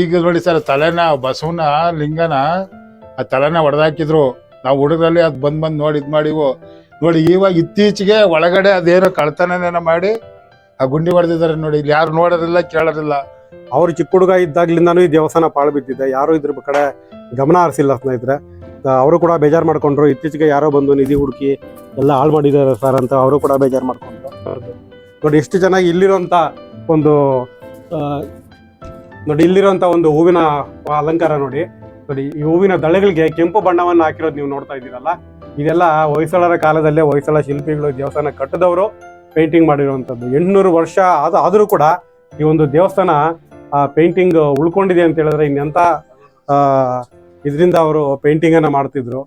ಈಗ ನೋಡಿ ಸರ್, ತಲೆನ ಬಸವನ ಲಿಂಗನ, ಆ ತಲೆನ ಹೊಡೆದಾಕಿದ್ರು ನಾವು ಹುಡುಗರಲ್ಲಿ ಅದು ಬಂದ್ ಬಂದು ನೋಡಿ ಇದು ಮಾಡಿವು. ನೋಡಿ, ಇವಾಗ ಇತ್ತೀಚೆಗೆ ಒಳಗಡೆ ಅದೇನೋ ಕಳ್ತನನೇನೋ ಮಾಡಿ ಆ ಗುಂಡಿ ಹೊಡೆದಿದ್ದಾರೆ ನೋಡಿ. ಇಲ್ಲಿ ಯಾರು ನೋಡೋದಿಲ್ಲ, ಕೇಳೋದಿಲ್ಲ. ಅವ್ರು ಚಿಕ್ಕ ಹುಡುಗ ಇದ್ದಾಗ್ಲಿಂದಾನು ಈ ದೇವಸ್ಥಾನ ಪಾಳು ಬಿದ್ದಿದ್ದೆ ಯಾರು ಇದ್ರ ಕಡೆ ಗಮನ ಹರಿಸಿಲ್ಲ ಸ್ನೇಹಿತರೆ. ಅವರು ಕೂಡ ಬೇಜಾರು ಮಾಡ್ಕೊಂಡ್ರು. ಇತ್ತೀಚೆಗೆ ಯಾರೋ ಬಂದು ನಿಧಿ ಹುಡುಕಿ ಎಲ್ಲ ಹಾಳು ಮಾಡಿದ್ದಾರೆ ಸರ್ ಅಂತ ಅವರು ಕೂಡ ಬೇಜಾರು ಮಾಡ್ಕೊಂಡ್ರು. ನೋಡಿ, ಎಷ್ಟು ಚೆನ್ನಾಗಿ ಇಲ್ಲಿರುವಂತ ಒಂದು ನೋಡಿ, ಇಲ್ಲಿರುವಂತ ಒಂದು ಹೂವಿನ ಅಲಂಕಾರ ನೋಡಿ. ನೋಡಿ, ಈ ಹೂವಿನ ದಳಗಳಿಗೆ ಕೆಂಪು ಬಣ್ಣವನ್ನು ಹಾಕಿರೋದು ನೀವು ನೋಡ್ತಾ ಇದ್ದೀರಲ್ಲ. ಇದೆಲ್ಲ ಹೊಯ್ಸಳರ ಕಾಲದಲ್ಲೇ ಹೊಯ್ಸಳ ಶಿಲ್ಪಿಗಳು ದೇವಸ್ಥಾನ ಕಟ್ಟಿದವರು ಪೇಂಟಿಂಗ್ ಮಾಡಿರುವಂಥದ್ದು ಎಂಟುನೂರು ವರ್ಷ ಆದ, ಆದರೂ ಕೂಡ ಈ ಒಂದು ದೇವಸ್ಥಾನ, ಆ ಪೇಂಟಿಂಗ್ ಉಳ್ಕೊಂಡಿದೆ ಅಂತ ಹೇಳಿದ್ರೆ ಇನ್ನೆಂಥ ಇದರಿಂದ ಅವರು ಪೇಂಟಿಂಗ್ ಅನ್ನ ಮಾಡ್ತಿದ್ರು.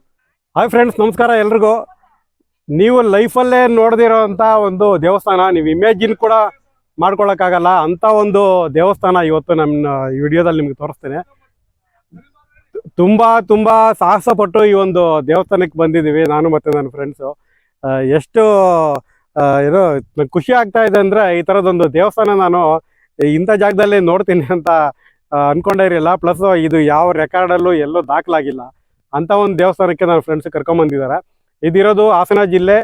ಹಾಯ್ ಫ್ರೆಂಡ್ಸ್ ನಮಸ್ಕಾರ ಎಲ್ರಿಗೂ. ನೀವು ಲೈಫಲ್ಲೇ ನೋಡದಿರೋಂಥ ಒಂದು ದೇವಸ್ಥಾನ, ನೀವು ಇಮೇಜಿನ್ ಕೂಡ ಮಾಡ್ಕೊಳಕ್ಕಾಗಲ್ಲ ಅಂತ ಒಂದು ದೇವಸ್ಥಾನ ಇವತ್ತು ನಮ್ಮ ಈ ವಿಡಿಯೋದಲ್ಲಿ ನಿಮ್ಗೆ ತೋರಿಸ್ತೇನೆ. ತುಂಬಾ ತುಂಬಾ ಸಾಹಸ ಪಟ್ಟು ಈ ಒಂದು ದೇವಸ್ಥಾನಕ್ಕೆ ಬಂದಿದ್ದೀವಿ, ನಾನು ಮತ್ತೆ ನನ್ನ ಫ್ರೆಂಡ್ಸು ಎಷ್ಟು ಏನೋ ಖುಷಿ ಆಗ್ತಾ ಇದೆ ಅಂದ್ರೆ ಈ ಥರದೊಂದು ದೇವಸ್ಥಾನ ನಾನು ಇಂಥ ಜಾಗದಲ್ಲಿ ನೋಡ್ತೀನಿ ಅಂತ ಅನ್ಕೊಂಡೇ ಇರಲಿಲ್ಲ. ಪ್ಲಸ್ ಇದು ಯಾವ ರೆಕಾರ್ಡಲ್ಲೂ ಎಲ್ಲೂ ದಾಖಲಾಗಿಲ್ಲ ಅಂತ ಒಂದು ದೇವಸ್ಥಾನಕ್ಕೆ ನನ್ನ ಫ್ರೆಂಡ್ಸ್ ಕರ್ಕೊಂಬಂದಿದ್ದಾರೆ. ಇದಿರೋದು ಹಾಸನ ಜಿಲ್ಲೆ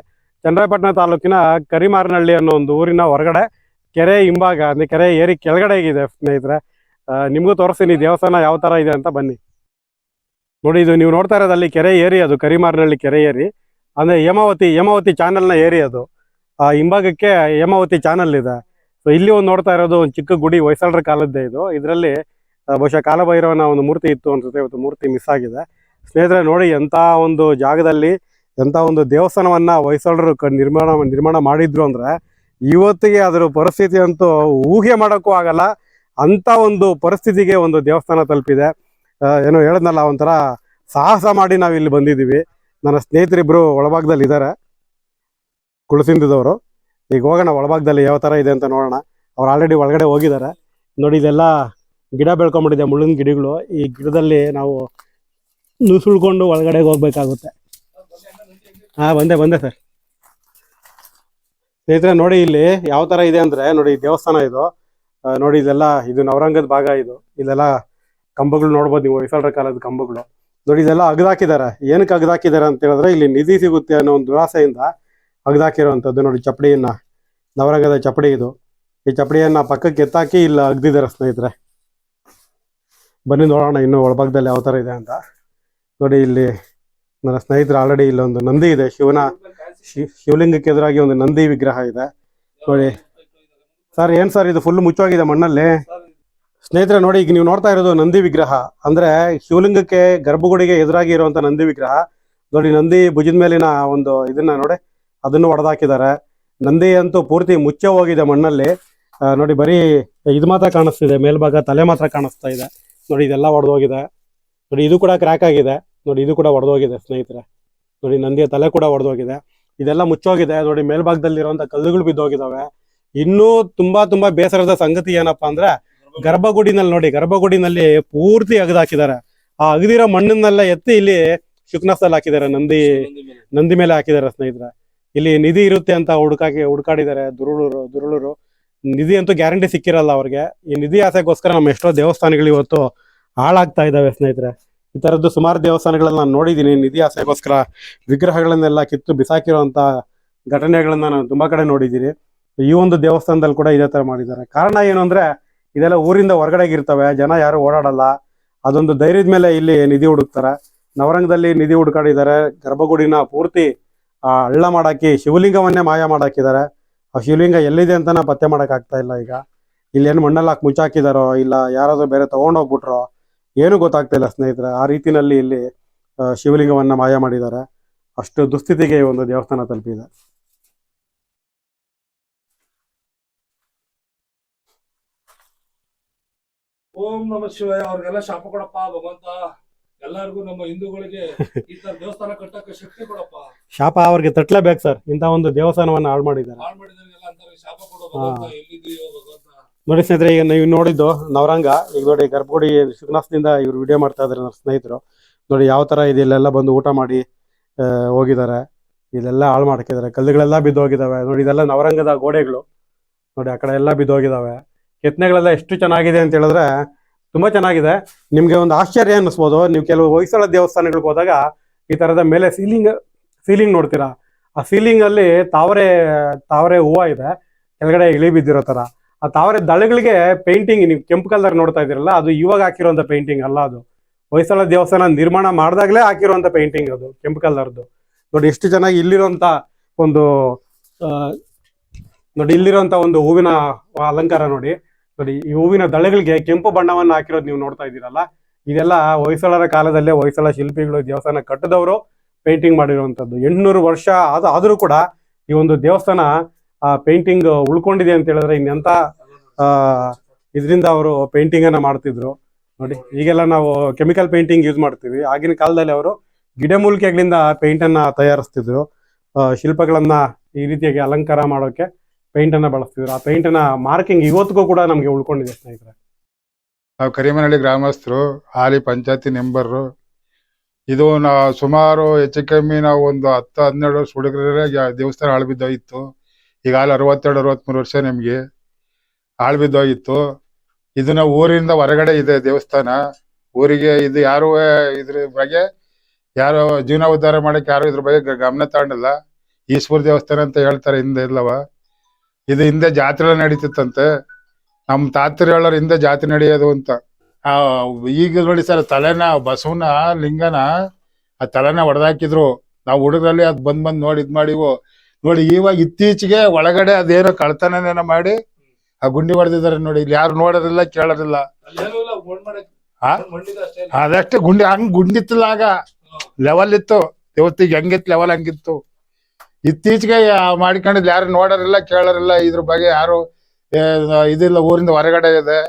ಚಂದ್ರಪಟ್ಟಣ ತಾಲೂಕಿನ ಕರಿಮಾರನಹಳ್ಳಿ ಅನ್ನೋ ಒಂದು ಊರಿನ ಹೊರಗಡೆ. ಕೆರೆ ಹಿಂಭಾಗ, ಅಂದ್ರೆ ಕೆರೆ ಏರಿ ಕೆಳಗಡೆ ಇದೆ ಸ್ನೇಹಿತರೆ. ನಿಮ್ಗೂ ತೋರಿಸ್ತೀನಿ ದೇವಸ್ಥಾನ ಯಾವ ಥರ ಇದೆ ಅಂತ ಬನ್ನಿ. ನೋಡಿ, ಇದು ನೀವು ನೋಡ್ತಾ ಇರೋದು ಅಲ್ಲಿ ಕೆರೆ ಏರಿ ಅದು ಕರಿಮಾರ್ನಳ್ಳಿ ಕೆರೆ ಏರಿ. ಅಂದ್ರೆ ಹೇಮಾವತಿ ಹೇಮಾವತಿ ಚಾನಲ್ನ ಏರಿ ಅದು. ಆ, ಹಿಂಭಾಗಕ್ಕೆ ಹೇಮಾವತಿ ಚಾನಲ್ ಇದೆ. ಸೊ ಇಲ್ಲಿ ಒಂದು ನೋಡ್ತಾ ಇರೋದು ಒಂದು ಚಿಕ್ಕ ಗುಡಿ, ಹೊಯ್ಸಳರ ಕಾಲದ್ದೇ ಇದು. ಇದರಲ್ಲಿ ಬಹುಶಃ ಕಾಲಭೈರವನ ಒಂದು ಮೂರ್ತಿ ಇತ್ತು ಅನ್ಸುತ್ತೆ, ಇವತ್ತು ಮೂರ್ತಿ ಮಿಸ್ ಆಗಿದೆ. ಸ್ನೇಹಿತರೆ, ನೋಡಿ ಎಂಥ ಒಂದು ಜಾಗದಲ್ಲಿ ಎಂಥ ಒಂದು ದೇವಸ್ಥಾನವನ್ನ ಹೊಯ್ಸಳರು ನಿರ್ಮಾಣ ನಿರ್ಮಾಣ ಮಾಡಿದ್ರು ಅಂದ್ರೆ ಇವತ್ತಿಗೆ ಅದರ ಪರಿಸ್ಥಿತಿ ಅಂತೂ ಊಹೆ ಮಾಡೋಕ್ಕೂ ಆಗಲ್ಲ. ಅಂಥ ಒಂದು ಪರಿಸ್ಥಿತಿಗೆ ಒಂದು ದೇವಸ್ಥಾನ ತಲುಪಿದೆ. ಏನೋ ಹೇಳದ್ನಲ್ಲ, ಒಂಥರ ಸಾಹಸ ಮಾಡಿ ನಾವು ಇಲ್ಲಿ ಬಂದಿದ್ದೀವಿ. ನನ್ನ ಸ್ನೇಹಿತರಿಬ್ಬರು ಒಳಭಾಗದಲ್ಲಿ ಇದ್ದಾರೆ ಕುಳಸಿಂದದವರು ಈಗ ಹೋಗೋಣ, ಒಳಭಾಗದಲ್ಲಿ ಯಾವ ಥರ ಇದೆ ಅಂತ ನೋಡೋಣ. ಅವ್ರು ಆಲ್ರೆಡಿ ಒಳಗಡೆ ಹೋಗಿದ್ದಾರೆ ನೋಡಿ, ಇದೆಲ್ಲ ಗಿಡ ಬೆಳ್ಕೊಂಬಿಟ್ಟಿದೆ, ಮುಳ್ಳಿನ ಗಿಡಗಳು. ಈ ಗಿಡದಲ್ಲಿ ನಾವು ನುಸುಳ್ಕೊಂಡು ಒಳಗಡೆ ಹೋಗ್ಬೇಕಾಗುತ್ತೆ. ಹಾ ಬಂದೆ ಬಂದೆ ಸರ್. ಸ್ನೇಹಿತರೆ, ನೋಡಿ ಇಲ್ಲಿ ಯಾವ ತರ ಇದೆ ಅಂದ್ರೆ, ನೋಡಿ ದೇವಸ್ಥಾನ ಇದು. ನೋಡಿ ಇದೆಲ್ಲ, ಇದು ನವರಂಗದ ಭಾಗ ಇದು. ಇದೆಲ್ಲ ಕಂಬಗಳು ನೋಡ್ಬೋದು ನೀವು ಹೊಯ್ಸಳರ ಕಾಲದ ಕಂಬಗಳು. ನೋಡಿ ಇದೆಲ್ಲ ಅಗದಾಕಿದ್ದಾರೆ ಏನಕ್ಕೆ ಅಗದಾಕಿದ್ದಾರೆ ಅಂತ ಹೇಳಿದ್ರೆ, ಇಲ್ಲಿ ನಿಧಿ ಸಿಗುತ್ತೆ ಅನ್ನೋ ಒಂದು ದುರಾಸೆಯಿಂದ ಅಗದಾಕಿರುವಂಥದ್ದು ನೋಡಿ ಚಪ್ಪಡಿಯನ್ನ, ನವರಂಗದ ಚಪ್ಪಡಿ ಇದು. ಈ ಚಪ್ಪಡಿಯನ್ನ ಪಕ್ಕಕ್ಕೆ ಎತ್ತಾಕಿ ಇಲ್ಲ ಅಗ್ದಿದ್ದಾರೆ ಸ್ನೇಹಿತರೆ. ಬನ್ನಿ ನೋಡೋಣ ಇನ್ನು ಒಳಭಾಗದಲ್ಲಿ ಯಾವ ಥರ ಇದೆ ಅಂತ. ನೋಡಿ ಇಲ್ಲಿ ನನ್ನ ಸ್ನೇಹಿತರು ಆಲ್ರೆಡಿ ಇಲ್ಲೊಂದು ನಂದಿ ಇದೆ, ಶಿವನ ಶಿವಲಿಂಗಕ್ಕೆ ಎದುರಾಗಿ ಒಂದು ನಂದಿ ವಿಗ್ರಹ ಇದೆ. ನೋಡಿ. ಸರ್, ಏನು ಸರ್ ಇದು ಫುಲ್ ಮುಚ್ಚೋಗಿದೆ ಮಣ್ಣಲ್ಲಿ? ಸ್ನೇಹಿತರೆ, ನೋಡಿ, ಈಗ ನೀವು ನೋಡ್ತಾ ಇರೋದು ನಂದಿ ವಿಗ್ರಹ. ಅಂದ್ರೆ ಶಿವಲಿಂಗಕ್ಕೆ ಗರ್ಭಗುಡಿಗೆ ಎದುರಾಗಿ ಇರುವಂತ ನಂದಿ ವಿಗ್ರಹ. ನೋಡಿ, ನಂದಿ ಭುಜದ ಮೇಲಿನ ಒಂದು ಇದನ್ನ ನೋಡಿ, ಅದನ್ನು ಹೊಡೆದಾಕಿದ್ದಾರೆ ನಂದಿ ಅಂತೂ ಪೂರ್ತಿ ಮುಚ್ಚೆ ಹೋಗಿದೆ ಮಣ್ಣಲ್ಲಿ. ನೋಡಿ, ಬರೀ ಇದು ಮಾತ್ರ ಕಾಣಿಸ್ತಿದೆ. ಮೇಲ್ಭಾಗ ತಲೆ ಮಾತ್ರ ಕಾಣಿಸ್ತಾ ಇದೆ. ನೋಡಿ, ಇದೆಲ್ಲ ಒಡೆದೋಗಿದೆ. ನೋಡಿ, ಇದು ಕೂಡ ಕ್ರ್ಯಾಕ್ ಆಗಿದೆ. ನೋಡಿ, ಇದು ಕೂಡ ಒಡೆದೋಗಿದೆ ಸ್ನೇಹಿತರೆ. ನೋಡಿ, ನಂದಿಯ ತಲೆ ಕೂಡ ಒಡೆದೋಗಿದೆ. ಇದೆಲ್ಲ ಮುಚ್ಚೋಗಿದೆ. ನೋಡಿ ಮೇಲ್ಭಾಗದಲ್ಲಿ ಇರುವಂತ ಕಲ್ಲುಗಳು ಬಿದ್ದೋಗಿದಾವೆ. ಇನ್ನೂ ತುಂಬಾ ತುಂಬಾ ಬೇಸರದ ಸಂಗತಿ ಏನಪ್ಪಾ ಅಂದ್ರೆ ಗರ್ಭಗುಡಿನಲ್ಲಿ ನೋಡಿ, ಗರ್ಭಗುಡಿನಲ್ಲಿ ಪೂರ್ತಿ ಅಗದಾಕಿದ್ದಾರೆ ಆ ಅಗದಿರೋ ಮಣ್ಣನ್ನೆಲ್ಲ ಎತ್ತಿ ಇಲ್ಲಿ ಶುಕ್ನಾಸ್ತಲ್ಲಿ ಹಾಕಿದ್ದಾರೆ, ನಂದಿ ನಂದಿ ಮೇಲೆ ಹಾಕಿದ್ದಾರೆ ಸ್ನೇಹಿತರೆ. ಇಲ್ಲಿ ನಿಧಿ ಇರುತ್ತೆ ಅಂತ ಹುಡುಕಾಕಿ, ಹುಡುಕಾಡಿದ್ದಾರೆ ದುರುಳೂರು ದುರುಳೂರು. ನಿಧಿ ಅಂತೂ ಗ್ಯಾರಂಟಿ ಸಿಕ್ಕಿರಲ್ಲ ಅವ್ರಿಗೆ. ಈ ನಿಧಿ ಆಸೆಗೋಸ್ಕರ ನಮ್ಮ ಎಷ್ಟೋ ದೇವಸ್ಥಾನಗಳು ಇವತ್ತು ಹಾಳಾಗ್ತಾ ಇದಾವೆ ಸ್ನೇಹಿತರೆ. ಈ ತರದ್ದು ಸುಮಾರು ದೇವಸ್ಥಾನಗಳನ್ನ ನಾನು ನೋಡಿದ್ದೀನಿ. ನಿಧಿ ಆಸೆಗೋಸ್ಕರ ವಿಗ್ರಹಗಳನ್ನೆಲ್ಲ ಕಿತ್ತು ಬಿಸಾಕಿರುವಂತ ಘಟನೆಗಳನ್ನ ನಾನು ತುಂಬಾ ಕಡೆ ನೋಡಿದ್ದೀನಿ. ಈ ಒಂದು ದೇವಸ್ಥಾನದಲ್ಲಿ ಕೂಡ ಇದೇ ತರ ಮಾಡಿದ್ದಾರೆ. ಕಾರಣ ಏನು ಅಂದ್ರೆ, ಇದೆಲ್ಲ ಊರಿಂದ ಹೊರಗಡೆ ಇರ್ತವೆ. ಜನ ಯಾರು ಓಡಾಡಲ್ಲ. ಅದೊಂದು ಧೈರ್ಯದ ಮೇಲೆ ಇಲ್ಲಿ ನಿಧಿ ಹುಡುಕ್ತಾರೆ. ನವರಂಗದಲ್ಲಿ ನಿಧಿ ಹುಡುಕಾಡಿದ್ದಾರೆ. ಗರ್ಭಗುಡಿನ ಪೂರ್ತಿ, ಆ, ಹಳ್ಳ ಮಾಡಾಕಿ, ಶಿವಲಿಂಗವನ್ನೇ ಮಾಯ ಮಾಡಾಕಿದ್ದಾರೆ. ಆ ಶಿವಲಿಂಗ ಎಲ್ಲಿದೆ ಅಂತ ಪತ್ತೆ ಮಾಡಕ್ ಆಗ್ತಾ ಇಲ್ಲ ಈಗ. ಇಲ್ಲಿ ಏನು ಮಣ್ಣಲ್ಲಿ ಹಾಕಿ ಮುಚ್ಚಾಕಿದಾರೋ, ಇಲ್ಲ ಯಾರಾದ್ರೂ ಬೇರೆ ತಗೊಂಡೋಗ್ಬಿಟ್ರೋ ಏನು ಗೊತ್ತಾಗ್ತಾ ಇಲ್ಲ ಸ್ನೇಹಿತರೆ ಆ ರೀತಿಯಲ್ಲಿ ಇಲ್ಲಿ ಶಿವಲಿಂಗವನ್ನ ಮಾಯ ಮಾಡಿದ್ದಾರೆ. ಅಷ್ಟು ದುಸ್ಥಿತಿಗೆ ಒಂದು ದೇವಸ್ಥಾನ ತಲುಪಿದೆ. ಓಂ ನಮ ಶಿವಾಯ. ಅವ್ರಿಗೆಲ್ಲ ಶಾಪ ಕೊಡಪ್ಪ ಭಗವಂತ. ಎಲ್ಲರಿಗೂ ನಮ್ಮ ಹಿಂದೂಗಳಿಗೆ ಈ ತರ ದೇವಸ್ಥಾನ ಕಟ್ಟಕ್ಕೆ ಶಕ್ತಿ ಕೊಡಪ್ಪ. ಶಾಪ ಅವ್ರಿಗೆ ತಟ್ಲೇಬೇಕು ಸರ್. ಇಂತ ಒಂದು ದೇವಸ್ಥಾನವನ್ನ ಹಾಳು ಮಾಡಿದ್ದಾರೆ. ಹಾಳು ಮಾಡಿದ್ರೆ ಶಾಪ ಕೊಡೋ ಭಗವಂತ ಎಲ್ಲಿದೆಯೋ ಭಗವಂತ. ನೋಡಿ ಸ್ನೇಹಿತರೆ, ಈಗ ನೀವು ನೋಡಿದ್ದು ನವರಂಗ. ಈಗ ನೋಡಿ ಗರ್ಭಗುಡಿ ಶಿವನಾಥದಿಂದ ಇವರು ವಿಡಿಯೋ ಮಾಡ್ತಾ ಇದ್ದಾರೆ ನನ್ನ ಸ್ನೇಹಿತರು. ನೋಡಿ ಯಾವ ತರ ಇದೆ, ಇಲ್ಲೆಲ್ಲ ಬಂದು ಊಟ ಮಾಡಿ ಹೋಗಿದ್ದಾರೆ. ಇದೆಲ್ಲ ಹಾಳು ಮಾಡ್ಕಿದ್ದಾರೆ. ಕಲ್ಲುಗಳೆಲ್ಲ ಬಿದ್ದು ಹೋಗಿದ್ದಾವೆ. ನೋಡಿ ಇದೆಲ್ಲ ನವರಂಗದ ಗೋಡೆಗಳು. ನೋಡಿ ಆ ಕಡೆ ಎಲ್ಲ ಬಿದ್ದೋಗಿದಾವೆ ಕೆತ್ತನೆಗಳೆಲ್ಲ ಎಷ್ಟು ಚೆನ್ನಾಗಿದೆ ಅಂತ ಹೇಳಿದ್ರೆ ತುಂಬಾ ಚೆನ್ನಾಗಿದೆ. ನಿಮಗೆ ಒಂದು ಆಶ್ಚರ್ಯ ಅನ್ನಿಸ್ಬೋದು. ನೀವು ಕೆಲವು ಹೊಯ್ಸಳ ದೇವಸ್ಥಾನಗಳಿಗೆ ಹೋದಾಗ ಈ ತರದ ಮೇಲೆ ಸೀಲಿಂಗ್ ಸೀಲಿಂಗ್ ನೋಡ್ತೀರಾ? ಆ ಸೀಲಿಂಗಲ್ಲಿ ತಾವರೆ ತಾವರೆ ಹೂವು ಇದೆ. ಕೆಳಗಡೆ ಇಳಿ ಬಿದ್ದಿರೋ ತರ. ಆ ತಾವರೆ ದಳಗಳಿಗೆ ಪೇಂಟಿಂಗ್ ನೀವು ಕೆಂಪು ಕಲರ್ ನೋಡ್ತಾ ಇದ್ದೀರಲ್ಲ, ಅದು ಇವಾಗ ಹಾಕಿರುವಂತ ಪೇಂಟಿಂಗ್ ಅಲ್ಲ ಅದು. ಹೊಯ್ಸಳ ದೇವಸ್ಥಾನ ನಿರ್ಮಾಣ ಮಾಡಿದಾಗಲೇ ಹಾಕಿರುವಂತ ಪೇಂಟಿಂಗ್ ಅದು, ಕೆಂಪು ಕಲರ್ದು ನೋಡಿ, ಎಷ್ಟು ಚೆನ್ನಾಗಿ ಇಲ್ಲಿರುವಂತ ಒಂದು ನೋಡಿ, ಇಲ್ಲಿರುವಂತ ಒಂದು ಹೂವಿನ ಅಲಂಕಾರ ನೋಡಿ. ನೋಡಿ, ಈ ಹೂವಿನ ದಳಗಳಿಗೆ ಕೆಂಪು ಬಣ್ಣವನ್ನು ಹಾಕಿರೋದು ನೀವು ನೋಡ್ತಾ ಇದ್ದೀರಲ್ಲ. ಇದೆಲ್ಲ ಹೊಯ್ಸಳರ ಕಾಲದಲ್ಲೇ ಹೊಯ್ಸಳ ಶಿಲ್ಪಿಗಳು ದೇವಸ್ಥಾನ ಕಟ್ಟಿದವರು ಪೇಂಟಿಂಗ್ ಮಾಡಿರುವಂತದ್ದು. ಎಂಟುನೂರು ವರ್ಷ ಆದ ಆದರೂ ಕೂಡ ಈ ಒಂದು ದೇವಸ್ಥಾನ ಆ ಪೇಂಟಿಂಗ್ ಉಳ್ಕೊಂಡಿದೆ ಅಂತ ಹೇಳಿದ್ರೆ ಇನ್ನೆಂತ, ಆ, ಇದರಿಂದ ಅವರು ಪೇಂಟಿಂಗ್ ಅನ್ನ ಮಾಡ್ತಿದ್ರು. ನೋಡಿ, ಈಗೆಲ್ಲ ನಾವು ಕೆಮಿಕಲ್ ಪೇಂಟಿಂಗ್ ಯೂಸ್ ಮಾಡ್ತೀವಿ. ಆಗಿನ ಕಾಲದಲ್ಲಿ ಅವರು ಗಿಡಮೂಲಿಕೆಗಳಿಂದ ಪೇಂಟ್ ಅನ್ನ ತಯಾರಿಸ್ತಿದ್ರು. ಶಿಲ್ಪಗಳನ್ನು ಈ ರೀತಿಯಾಗಿ ಅಲಂಕಾರ ಮಾಡೋಕೆ ಪೇಂಟ್ ಅನ್ನ ಬಳಸ್ತಿದ್ರು. ಆ ಪೇಂಟ್ ಅನ್ನ ಮಾರ್ಕಿಂಗ್ ಇವತ್ತಿಗೂ ಕೂಡ ನಮಗೆ ಉಳ್ಕೊಂಡಿದೆ ಸ್ನೇಹಿತರೆ. ನಾವು ಕರಿಮನಹಳ್ಳಿ ಗ್ರಾಮಸ್ಥರು, ಹಾಲಿ ಪಂಚಾಯತಿ ಮೆಂಬರು ಇದು ನಾ ಸುಮಾರು ಹೆಚ್ಚು ಕಮ್ಮಿ ನಾವು ಒಂದು ಹತ್ತು ಹನ್ನೆರಡು ವರ್ಷ ಹುಡುಗರಲ್ಲೇ ದೇವಸ್ಥಾನ ಹಾಳು ಬಿದ್ದೋಗಿತ್ತು ಈಗ ಅಲ್ಲಿ ಅರವತ್ತೆರಡು ಅರವತ್ಮೂರು ವರ್ಷ ನಿಮಗೆ. ಹಾಳು ಬಿದ್ದೋಗಿತ್ತು. ಇದನ್ನ ಊರಿಂದ ಹೊರಗಡೆ ಇದೆ ದೇವಸ್ಥಾನ. ಊರಿಗೆ ಇದು ಯಾರು ಇದ್ರ ಬಗ್ಗೆ ಯಾರು ಜೀವನ ಉದ್ಧಾರ ಮಾಡಕ್ಕೆ ಯಾರು ಇದ್ರ ಬಗ್ಗೆ ಗಮನ ತಗೊಂಡಿಲ್ಲ ಈಶ್ವರ ದೇವಸ್ಥಾನ ಅಂತ ಹೇಳ್ತಾರೆ ಹಿಂದೆ ಇಲ್ಲವ. ಇದು ಹಿಂದೆ ಜಾತ್ರೆ ನಡೀತಿತ್ತಂತೆ. ನಮ್ಮ ತಾತರು ಹೇಳೋರು ಹಿಂದೆ ಜಾತ್ರೆ ನಡೆಯೋದು ಅಂತ. ಆ, ಈಗ ನೋಡಿ ಸರ್ ತಲೆನ ಬಸವನ ಲಿಂಗನ ಆ ತಲೆನ ಹೊಡೆದಾಕಿದ್ರು ನಾವು ಹುಡುಗರಲ್ಲಿ ಅದ್ ಬಂದ್ ಬಂದ್ ನೋಡಿ ಇದ್ ಮಾಡಿವು. ನೋಡಿ, ಇವಾಗ ಇತ್ತೀಚೆಗೆ ಒಳಗಡೆ ಅದೇನೋ ಕಳ್ತನನೇನೋ ಮಾಡಿ ಆ ಗುಂಡಿ ಹೊಡೆದಿದ್ದಾರೆ ನೋಡಿ, ಇಲ್ಲಿ ಯಾರು ನೋಡೋದಿಲ್ಲ, ಕೇಳೋದಿಲ್ಲ. ಅದಷ್ಟೇ ಗುಂಡಿ, ಹಂಗ್ ಗುಂಡಿತ್ತಲ್ಲ ಆಗ ಲೆವೆಲ್ ಇತ್ತು. ಇವತ್ತಿಗೆ ಹೆಂಗಿತ್ತು ಲೆವೆಲ್ ಹಂಗಿತ್ತು. ಇತ್ತೀಚೆಗೆ ಮಾಡ್ಕೊಂಡಿದ್ ಯಾರು ನೋಡೋರಿಲ್ಲ ಕೇಳೋರಿಲ್ಲ ಇದ್ರ ಬಗ್ಗೆ ಯಾರು ಇದಿಲ್ಲ, ಊರಿಂದ ಹೊರಗಡೆ ಇದೆ.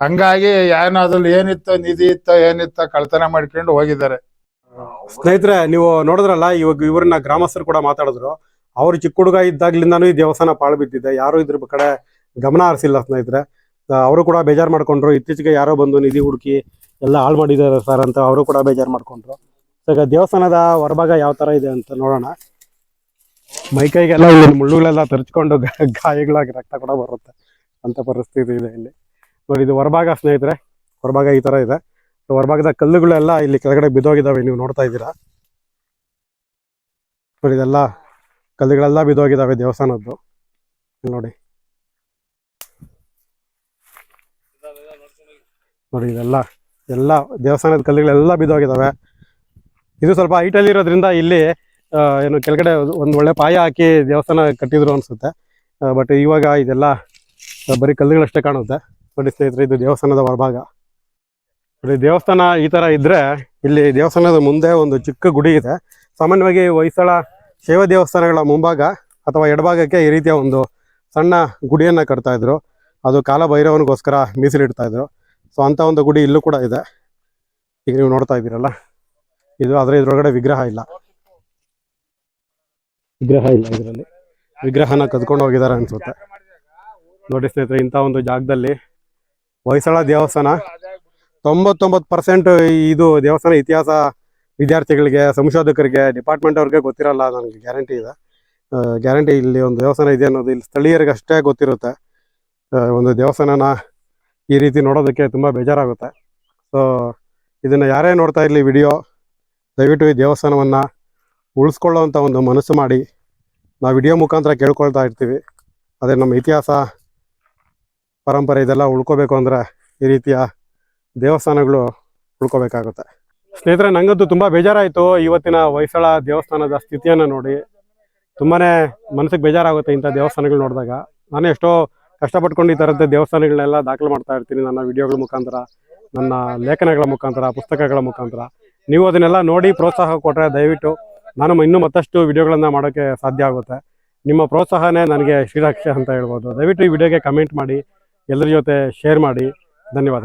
ಹಂಗಾಗಿ ಏನೋ ಅದ್ರಲ್ಲಿ ಏನಿತ್ತು, ನಿಧಿ ಇತ್ತು, ಏನಿತ್ತು ಕಳ್ತನ ಮಾಡ್ಕೊಂಡು ಹೋಗಿದ್ದಾರೆ. ಸ್ನೇಹಿತರೆ, ನೀವು ನೋಡಿದ್ರಲ್ಲ, ಇವಾಗ ಇವ್ರನ್ನ ಗ್ರಾಮಸ್ಥರು ಕೂಡ ಮಾತಾಡಿದ್ರು. ಅವ್ರು ಚಿಕ್ಕ ಹುಡುಗ ಇದ್ದಾಗ್ಲಿಂದಾನು ಈ ದೇವಸ್ಥಾನ ಪಾಳು ಬಿದ್ದಿದೆ. ಯಾರು ಇದ್ರ ಕಡೆ ಗಮನ ಹರಿಸಿಲ್ಲ ಸ್ನೇಹಿತರೆ. ಅವರು ಕೂಡ ಬೇಜಾರು ಮಾಡ್ಕೊಂಡ್ರು. ಇತ್ತೀಚೆಗೆ ಯಾರೋ ಬಂದು ನಿಧಿ ಹುಡುಕಿ ಎಲ್ಲ ಹಾಳು ಮಾಡಿದ್ದಾರೆ ಸರ್ ಅಂತ ಅವರು ಕೂಡ ಬೇಜಾರು ಮಾಡ್ಕೊಂಡ್ರು. ಈಗ ದೇವಸ್ಥಾನದ ಹೊರಭಾಗ ಯಾವ ತರ ಇದೆ ಅಂತ ನೋಡೋಣ. ಮೈಕೈಗೆಲ್ಲ ಇಲ್ಲಿ ಮುಳ್ಳುಗಳೆಲ್ಲ ತರ್ಚ್ಕೊಂಡು ಗಾಯಗಳಾಗಿ ರಕ್ತ ಕೂಡ ಬರುತ್ತೆ ಅಂತ ಪರಿಸ್ಥಿತಿ ಇದೆ ಇಲ್ಲಿ. ನೋಡಿ ಇದು ಹೊರಭಾಗ ಸ್ನೇಹಿತರೆ. ಹೊರಭಾಗ ಈ ತರ ಇದೆ. ಸೊ ಹೊರಭಾಗದ ಕಲ್ಲುಗಳೆಲ್ಲ ಇಲ್ಲಿ ಕೆಳಗಡೆ ಬಿದ್ದೋಗಿದಾವೆ ನೀವು ನೋಡ್ತಾ ಇದ್ದೀರಾ. ನೋಡಿ ಇದೆಲ್ಲ ಕಲ್ಲುಗಳೆಲ್ಲ ಬಿದ್ದೋಗಿದಾವೆ ದೇವಸ್ಥಾನದ್ದು. ನೋಡಿ. ನೋಡಿ ಇದೆಲ್ಲ, ಎಲ್ಲ ದೇವಸ್ಥಾನದ ಕಲ್ಲುಗಳೆಲ್ಲ ಬಿದ್ದೋಗಿದ್ದಾವೆ. ಇದು ಸ್ವಲ್ಪ ಹೈಟಲ್ಲಿ ಇರೋದ್ರಿಂದ ಇಲ್ಲಿ ಏನು ಕೆಳಗಡೆ ಒಂದು ಒಳ್ಳೆ ಪಾಯ ಹಾಕಿ ದೇವಸ್ಥಾನ ಕಟ್ಟಿದ್ರು ಅನಿಸುತ್ತೆ. ಬಟ್ ಇವಾಗ ಇದೆಲ್ಲ ಬರೀ ಕಲ್ಲುಗಳಷ್ಟೇ ಕಾಣುತ್ತೆ. ನೋಡಿ ಸ್ನೇಹಿತರೆ, ಇದು ದೇವಸ್ಥಾನದ ಹೊರಭಾಗ. ನೋಡಿ, ದೇವಸ್ಥಾನ ಈ ಥರ ಇದ್ದರೆ ಇಲ್ಲಿ ದೇವಸ್ಥಾನದ ಮುಂದೆ ಒಂದು ಚಿಕ್ಕ ಗುಡಿ ಇದೆ. ಸಾಮಾನ್ಯವಾಗಿ ಹೊಯ್ಸಳ ಶೈವ ದೇವಸ್ಥಾನಗಳ ಮುಂಭಾಗ ಅಥವಾ ಎಡಭಾಗಕ್ಕೆ ಈ ರೀತಿಯ ಒಂದು ಸಣ್ಣ ಗುಡಿಯನ್ನು ಕಟ್ತಾ ಇದ್ರು. ಅದು ಕಾಲ ಭೈರವನಿಗೋಸ್ಕರ ಮೀಸಲಿಡ್ತಾ ಇದ್ರು. ಸೊ ಅಂತ ಒಂದು ಗುಡಿ ಇಲ್ಲೂ ಕೂಡ ಇದೆ. ಈಗ ನೀವು ನೋಡ್ತಾ ಇದ್ದೀರಲ್ಲ? ಇದು ಆದರೆ ಇದ್ರೊಳಗಡೆ ವಿಗ್ರಹ ಇಲ್ಲ. ವಿಗ್ರಹ ಇಲ್ಲ ಇದರಲ್ಲಿ. ವಿಗ್ರಹನ ಕದ್ಕೊಂಡು ಹೋಗಿದ್ದಾರೆ ಅನ್ಸುತ್ತೆ. ನೋಡಿ ಸ್ನೇಹಿತರೆ ಇಂಥ ಒಂದು ಜಾಗದಲ್ಲಿ ಹೊಯ್ಸಳ ದೇವಸ್ಥಾನ ತೊಂಬತ್ತೊಂಬತ್ತು ಪರ್ಸೆಂಟ್ ಇದು ದೇವಸ್ಥಾನ ಇತಿಹಾಸ ವಿದ್ಯಾರ್ಥಿಗಳಿಗೆ, ಸಂಶೋಧಕರಿಗೆ ಡಿಪಾರ್ಟ್ಮೆಂಟ್ ಅವ್ರಿಗೆ ಗೊತ್ತಿರಲ್ಲ, ನನಗೆ ಗ್ಯಾರಂಟಿ ಇದೆ. ಗ್ಯಾರಂಟಿ ಇಲ್ಲಿ ಒಂದು ದೇವಸ್ಥಾನ ಇದೆ ಅನ್ನೋದು ಇಲ್ಲಿ ಸ್ಥಳೀಯರಿಗೆ ಅಷ್ಟೇ ಗೊತ್ತಿರುತ್ತೆ ಒಂದು ದೇವಸ್ಥಾನನ ಈ ರೀತಿ ನೋಡೋದಕ್ಕೆ ತುಂಬ ಬೇಜಾರಾಗುತ್ತೆ. ಸೊ ಇದನ್ನು ಯಾರೇ ನೋಡ್ತಾ ಇರಲಿ ವಿಡಿಯೋ, ದಯವಿಟ್ಟು ಈ ದೇವಸ್ಥಾನವನ್ನು ಉಳಿಸ್ಕೊಳ್ಳೋವಂಥ ಒಂದು ಮನಸ್ಸು ಮಾಡಿ. ನಾವು ವಿಡಿಯೋ ಮುಖಾಂತರ ಕೇಳ್ಕೊಳ್ತಾ ಇರ್ತೀವಿ. ಅದೇ ನಮ್ಮ ಇತಿಹಾಸ, ಪರಂಪರೆ ಇದೆಲ್ಲ ಉಳ್ಕೋಬೇಕು ಅಂದರೆ ಈ ರೀತಿಯ ದೇವಸ್ಥಾನಗಳು ಉಳ್ಕೋಬೇಕಾಗುತ್ತೆ. ಸ್ನೇಹಿತರೆ, ನಂಗಂತೂ ತುಂಬಾ ಬೇಜಾರಾಯಿತು ಇವತ್ತಿನ ಹೊಯ್ಸಳ ದೇವಸ್ಥಾನದ ಸ್ಥಿತಿಯನ್ನು ನೋಡಿ. ತುಂಬಾನೇ ಮನಸ್ಸಿಗೆ ಬೇಜಾರಾಗುತ್ತೆ ಇಂಥ ದೇವಸ್ಥಾನಗಳು ನೋಡಿದಾಗ. ನಾನು ಎಷ್ಟೋ ಕಷ್ಟಪಟ್ಕೊಂಡು ಈ ಥರದ ದೇವಸ್ಥಾನಗಳನ್ನೆಲ್ಲ ದಾಖಲು ಮಾಡ್ತಾ ಇರ್ತೀನಿ ನನ್ನ ವಿಡಿಯೋಗಳ ಮುಖಾಂತರ, ನನ್ನ ಲೇಖನಗಳ ಮುಖಾಂತರ, ಪುಸ್ತಕಗಳ ಮುಖಾಂತರ. ನೀವು ಅದನ್ನೆಲ್ಲ ನೋಡಿ ಪ್ರೋತ್ಸಾಹ ಕೊಟ್ಟರೆ ದಯವಿಟ್ಟು ನಾನು ಇನ್ನೂ ಮತ್ತಷ್ಟು ವಿಡಿಯೋಗಳನ್ನು ಮಾಡೋಕ್ಕೆ ಸಾಧ್ಯ ಆಗುತ್ತೆ. ನಿಮ್ಮ ಪ್ರೋತ್ಸಾಹನೇ ನನಗೆ ಶ್ರೀರಾಕ್ಷ ಅಂತ ಹೇಳ್ಬೋದು. ದಯವಿಟ್ಟು ಈ ವಿಡಿಯೋಗೆ ಕಮೆಂಟ್ ಮಾಡಿ, ಎಲ್ಲರ ಜೊತೆ ಶೇರ್ ಮಾಡಿ. ಧನ್ಯವಾದ